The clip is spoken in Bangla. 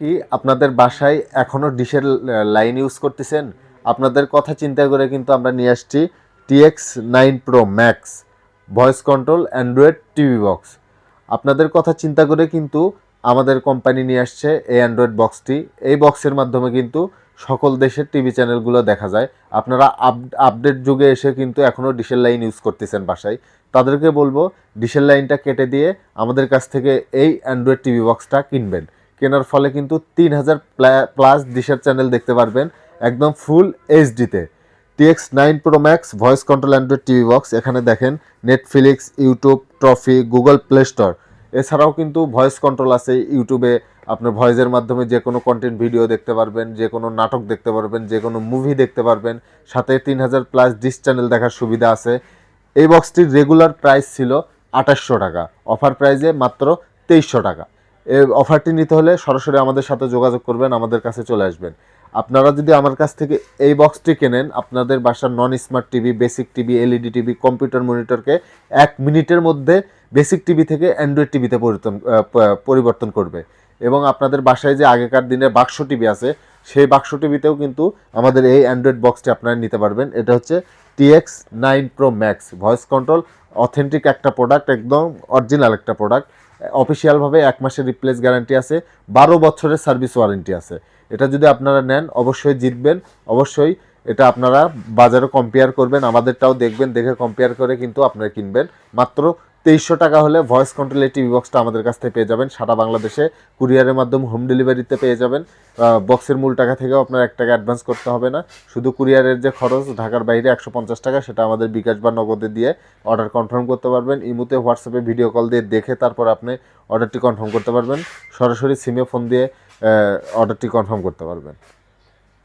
কি আপনাদের বাসায় এখনও ডিশের লাইন ইউজ করতেছেন? আপনাদের কথা চিন্তা করে কিন্তু আমরা নিয়ে আসছি TX nine pro max voice control android TV box আপনাদের কথা চিন্তা করে কিন্তু আমাদের কোম্পানি নিয়ে আসছে এই অ্যান্ড্রয়েড বক্সটি এই বক্সের মাধ্যমে কিন্তু সকল দেশের টিভি চ্যানেলগুলো দেখা যায়। আপনারা আপ আপডেট যুগে এসে কিন্তু এখনও ডিশের লাইন ইউজ করতেছেন বাসায়। তাদেরকে বলব, ডিশের লাইনটা কেটে দিয়ে আমাদের কাছ থেকে এই অ্যান্ড্রয়েড টিভি বক্সটা কিনবেন। কেনার ফলে কিন্তু তিন হাজার প্লাস ডিশের চ্যানেল দেখতে পারবেন, একদম full এইচডিতে TX nine pro max voice control android TV box এখানে দেখেন Netflix YouTube trophy Google Play Store এছাড়াও কিন্তু ভয়েস কন্ট্রোল আছে ইউটিউবে আপনার ভয়েসের মাধ্যমে যে কোনো কন্টেন্ট ভিডিও দেখতে পারবেন, যে কোনো নাটক দেখতে পারবেন, যে কোনো মুভি দেখতে পারবেন, সাথে তিন হাজার প্লাস ডিশ চ্যানেল দেখার সুবিধা আছে। এই বক্সটির রেগুলার প্রাইস ছিল আঠাশশো টাকা অফার প্রাইসে মাত্র তেইশশো টাকা। অফারটি নিতে হলে সরাসরি আমাদের সাথে যোগাযোগ করবেন, আমাদের কাছে চলে আসবেন। আপনারা যদি আমার কাছ থেকে এই বক্সটি কেনেন, আপনাদের বাসার non smart TV basic TV LED TV computer মনিটরকে এক মিনিটের মধ্যে বেসিক টিভি থেকে অ্যান্ড্রয়েড টিভিতে পরিবর্তন পরিবর্তন করবে। এবং আপনাদের বাসায় যে আগেকার দিনের বাক্স টিভি আছে, সেই বাক্স টিভিতেও কিন্তু আমাদের এই অ্যান্ড্রয়েড বক্সটি আপনারা নিতে পারবেন। এটা হচ্ছে TX nine pro max voice control authentic একটা প্রোডাক্ট একদম অরিজিনাল একটা প্রোডাক্ট অফিসিয়ালভাবে এক মাসের রিপ্লেস গ্যারান্টি আছে, বারো বছরের সার্ভিস ওয়ারেন্টি আছে। এটা যদি আপনারা নেন, অবশ্যই জিতবেন। অবশ্যই এটা আপনারা বাজারে কম্পেয়ার করবেন, আমাদেরটাও দেখবেন, দেখে কম্পেয়ার করে কিন্তু আপনারা কিনবেন। মাত্র তেইশশো টাকা হলে ভয়েস কন্ট্রোল এই টিভি বক্সটা আমাদের কাছ থেকে পেয়ে যাবেন। সারা বাংলাদেশে কুরিয়ারের মাধ্যমে হোম ডেলিভারিতে পেয়ে যাবেন। বক্সের মূল টাকা থেকেও আপনার এক টাকা অ্যাডভান্স করতে হবে না। শুধু কুরিয়ারের যে খরচ, ঢাকার বাইরে একশো পঞ্চাশ টাকা, সেটা আমাদের বিকাশ বা নগদে দিয়ে অর্ডার কনফার্ম করতে পারবেন। ইমুতে হোয়াটসঅ্যাপে ভিডিও কল দিয়ে দেখে তারপর আপনি অর্ডারটি কনফার্ম করতে পারবেন। সরাসরি সিমে ফোন দিয়ে অর্ডারটি কনফার্ম করতে পারবেন।